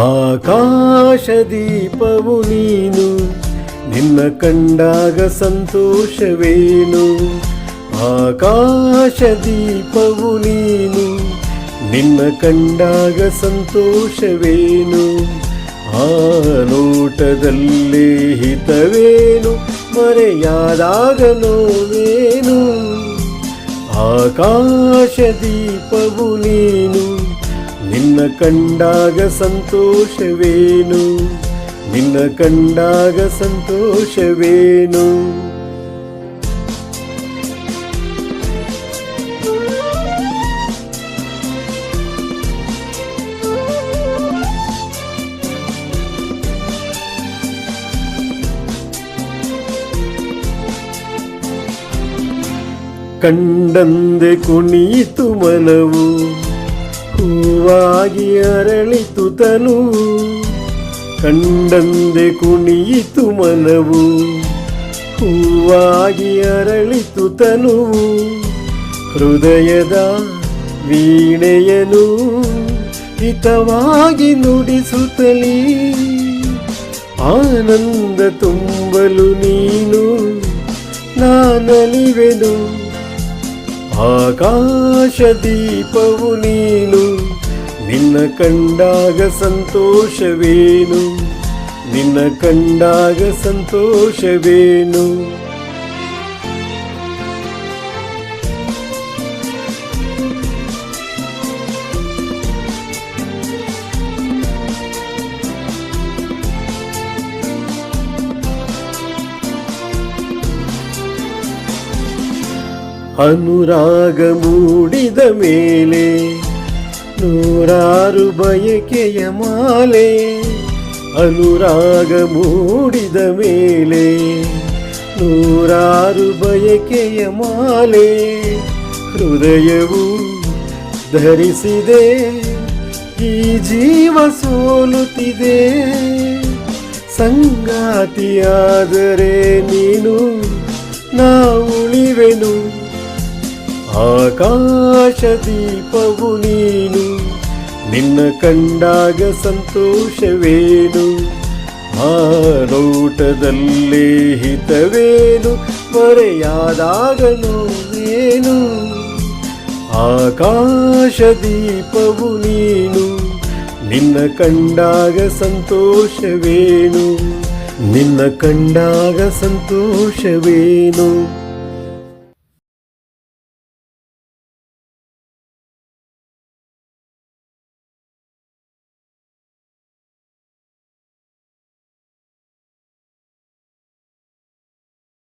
ಆಕಾಶ ದೀಪವು ನೀನು, ನಿನ್ನ ಕಂಡಾಗ ಸಂತೋಷವೇನು? ಆಕಾಶ ದೀಪವು ನೀನು, ನಿನ್ನ ಕಂಡಾಗ ಸಂತೋಷವೇನು? ಆ ನೋಟದಲ್ಲಿ ಹಿತವೇನು? ಮರೆಯಾದಾಗ ನೋವೇನು? ಆಕಾಶ ದೀಪವು ನೀನು ಕಂಡಾಗ ಸಂತೋಷವೇನು? ನಿನ್ನ ಕಂಡಾಗ ಸಂತೋಷವೇನು? ಕಂಡಂದೆ ಕುಣಿಯಿತು ಮನವು. ಹೂವಾಗಿ ಅರಳಿತು ತನು. ಕಂಡಂದೆ ಕುಣಿಯಿತು ಮನವು. ಹೂವಾಗಿ ಅರಳಿತು ತನು. ಹೃದಯದ ವೀಣೆಯನು ಹಿತವಾಗಿ ನುಡಿಸುತ್ತಲೀ. ಆನಂದ ತುಂಬಲು ನೀನು ನಾನಲಿವೆನು. ಆಕಾಶ ದೀಪವು ನೀನು ನಿನ್ನ ಕಂಡಾಗ ಸಂತೋಷವೇನು? ನಿನ್ನ ಕಂಡಾಗ ಸಂತೋಷವೇನು? ಅನುರಾಗ ಮೂಡಿದ ಮೇಲೆ, ನೂರಾರು ಬಯಕೆಯ ಮಾಲೆ, ಅನುರಾಗ ಮೂಡಿದ ಮೇಲೆ, ನೂರಾರು ಬಯಕೆಯ ಮಾಲೆ, ಹೃದಯವು ಧರಿಸಿದೆ, ಈ ಜೀವ ಸೋಲುತ್ತಿದೆ. ಸಂಗಾತಿಯಾದರೆ ನೀನು ನಾ ಉಳಿವೆನು ಆಕಾಶ ದೀಪವು ನೀನು, ನಿನ್ನ ಕಂಡಾಗ ಸಂತೋಷವೇನು? ಆ ನೋಟದಲ್ಲೇ ಹಿತವೇನು? ಮರೆಯಾದಾಗ ನೋವೇನು ಆಕಾಶ ದೀಪವು ನೀನು, ನಿನ್ನ ಕಂಡಾಗ ಸಂತೋಷವೇನು? ನಿನ್ನ ಕಂಡಾಗ ಸಂತೋಷವೇನು?